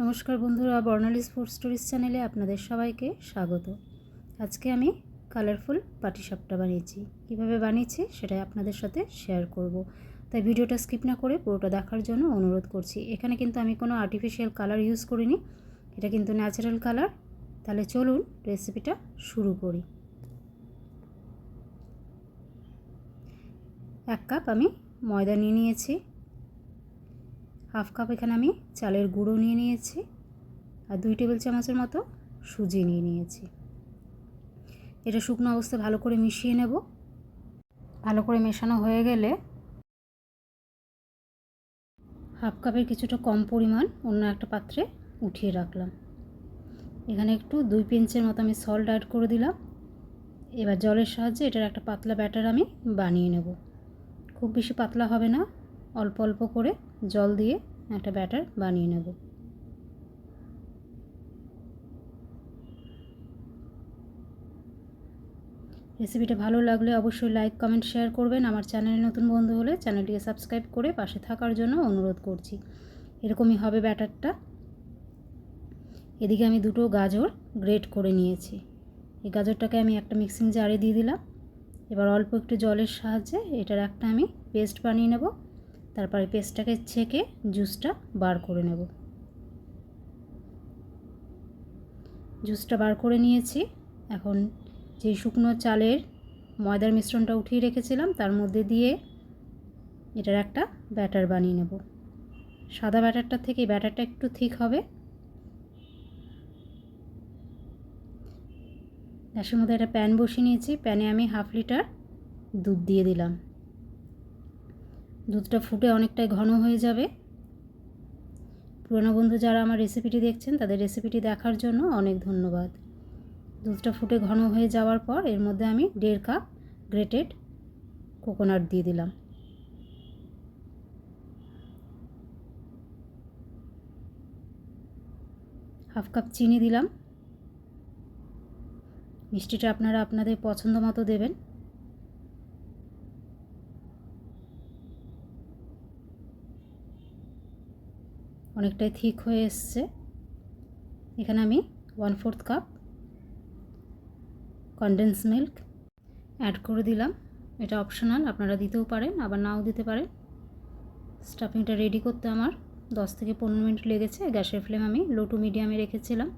নমস্কার বন্ধুরা বর্ণালিস food stories চ্যানেলে আপনাদের সবাইকে স্বাগত। আজকে আমি কালারফুল পাটিসাপটা বানিয়েছি। কীভাবে বানিয়েছি সেটাই আপনাদের সাথে শেয়ার করব। তাই ভিডিওটা স্কিপ না করে পুরোটা দেখার জন্য অনুরোধ করছি। এখানে কিন্তু আমি কোনো আর্টিফিশিয়াল কালার ইউজ করিনি, এটা কিন্তু ন্যাচারাল কালার তাহলে চলুন রেসিপিটা শুরু করি। এক কাপ আমি ময়দা নিয়ে নিয়েছি। হাফ কাপ এখানে আমি চালের গুঁড়ো নিয়ে নিয়েছি আর দুই টেবিল চামচের মতো সুজি নিয়ে নিয়েছি। এটা শুকনো অবস্থায় ভালো করে মিশিয়ে নেব। ভালো করে মেশানো হয়ে গেলে হাফ কাপের কিছুটা কম পরিমাণ অন্য একটা পাত্রে উঠিয়ে রাখলাম। এখানে একটু দুই পিঞ্চের মতো আমি সল্ট অ্যাড করে দিলাম। এবার জলের সাহায্যে এটার একটা পাতলা ব্যাটার আমি বানিয়ে নেব। খুব বেশি পাতলা হবে না। অল্প অল্প করে জল দিয়ে একটা ব্যাটার বানিয়ে নেব। রেসিপিটা ভালো লাগলে অবশ্যই লাইক, কমেন্ট, শেয়ার করবেন। আমার চ্যানেলে নতুন বন্ধু হলে চ্যানেলটিকে সাবস্ক্রাইব করে পাশে থাকার জন্য অনুরোধ করছি। এরকমই হবে ব্যাটারটা। এদিকে আমি দুটো গাজর গ্রেট করে নিয়েছি। এই গাজরটাকে আমি একটা মিক্সিং জারে দিয়ে দিলাম। এবার অল্প একটু জলের সাহায্যে এটার একটা আমি পেস্ট বানিয়ে নেব। তারপরে পেস্টটাকে ছেঁকে জুসটা বার করে নেব। জুসটা বার করে নিয়েছি। এখন যেই শুকনো চালের ময়দার মিশ্রণটা উঠিয়ে রেখেছিলাম, তার মধ্যে দিয়ে এটার একটা ব্যাটার বানিয়ে নেব। সাদা ব্যাটারটা থেকে ব্যাটারটা একটু ঠিক হবে। গ্যাসের মধ্যে একটা প্যান বসিয়ে নিয়েছি। প্যানে আমি হাফ লিটার দুধ দিয়ে দিলাম। দুধটা ফুটে অনেকটাই ঘন হয়ে যাবে। পুরনো বন্ধু যারা আমার রেসিপিটি দেখছেন, তাদের রেসিপিটি দেখার জন্য অনেক ধন্যবাদ। দুধটা ফুটে ঘন হয়ে যাওয়ার পর এর মধ্যে আমি দেড় কাপ গ্রেটেড কোকোনাট দিয়ে দিলাম। হাফ কাপ চিনি দিলাম। মিষ্টিটা আপনারা আপনাদের পছন্দ মতো দেবেন। অনেকটাই থিক হয়ে এসছে। এখানে আমি one fourth cup condense milk add করে দিলাম। এটা অপশনাল আপনারা দিতেও পারেন, আবার নাও দিতে পারেন। স্টাফিংটা রেডি করতে আমার দশ থেকে পনেরো মিনিট লেগেছে। গ্যাসের ফ্লেম আমি লো টু মিডিয়ামে রেখেছিলাম।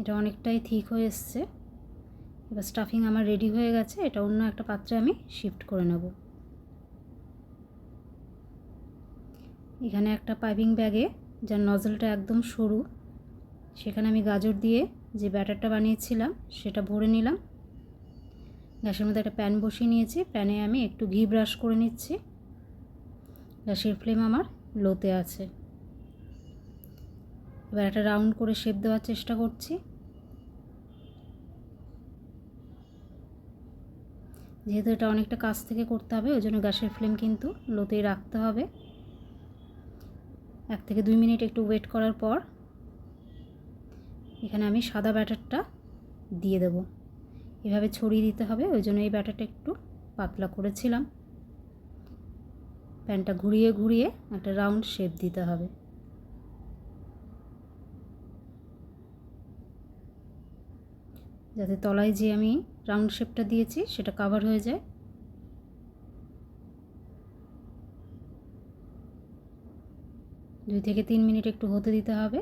এটা অনেকটাই ঠিক হয়ে এসছে। এবার স্টাফিং আমার রেডি হয়ে গেছে। এটা অন্য একটা পাত্রে আমি শিফট করে নেব। এখানে একটা পাইপিং ব্যাগে যার নজলটা একদম সরু, সেখানে আমি গাজর দিয়ে যে ব্যাটারটা বানিয়েছিলাম সেটা ভরে নিলাম। গ্যাসের মধ্যে একটা প্যান বসিয়ে নিয়েছি, প্যানে আমি একটু ঘি ব্রাশ করে নিচ্ছি। গ্যাসের ফ্লেম আমার লোতে আছে। এবার একটা রাউন্ড করে শেপ দেওয়ার চেষ্টা করছি। যেহেতু এটা অনেকটা কাছ থেকে করতে হবে, ওই জন্য গ্যাসের ফ্লেম কিন্তু লোতেই রাখতে হবে। এক থেকে দুই মিনিট একটু ওয়েট করার পর এখানে আমি সাদা ব্যাটারটা দিয়ে দেব। এভাবে ছড়িয়ে দিতে হবে, ওই জন্য এই ব্যাটারটা একটু পাতলা করেছিলাম। প্যানটা ঘুরিয়ে ঘুরিয়ে একটা রাউন্ড শেপ দিতে হবে। যাতে তলায় যে আমি রাউন্ড শেপটা দিয়েছি সেটা কাভার হয়ে যায়। দুই থেকে তিন মিনিট একটু হতে দিতে হবে।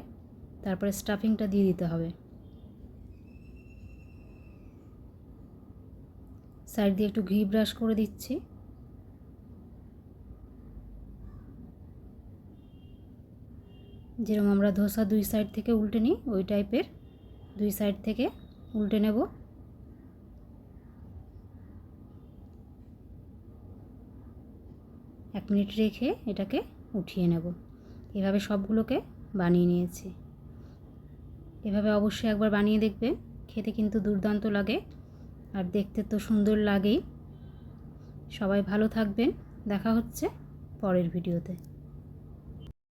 তারপরে স্টাফিংটা দিয়ে দিতে হবে। সাইড দিয়ে একটু ঘি ব্রাশ করে দিচ্ছি। যেরকম আমরা ধোসা দুই সাইড থেকে উল্টে নিই, ওই টাইপের। দুই সাইড থেকে উল্টে নেব। এক মিনিট রেখে এটাকে উঠিয়ে নেব। এভাবে সবগুলোকে বানিয়ে নিয়েছি। এভাবে অবশ্যই একবার বানিয়ে দেখবে। খেতে কিন্তু দুর্দান্ত লাগে। আর দেখতে তো সুন্দর লাগেই। সবাই ভালো থাকবেন। দেখা হচ্ছে পরের ভিডিওতে।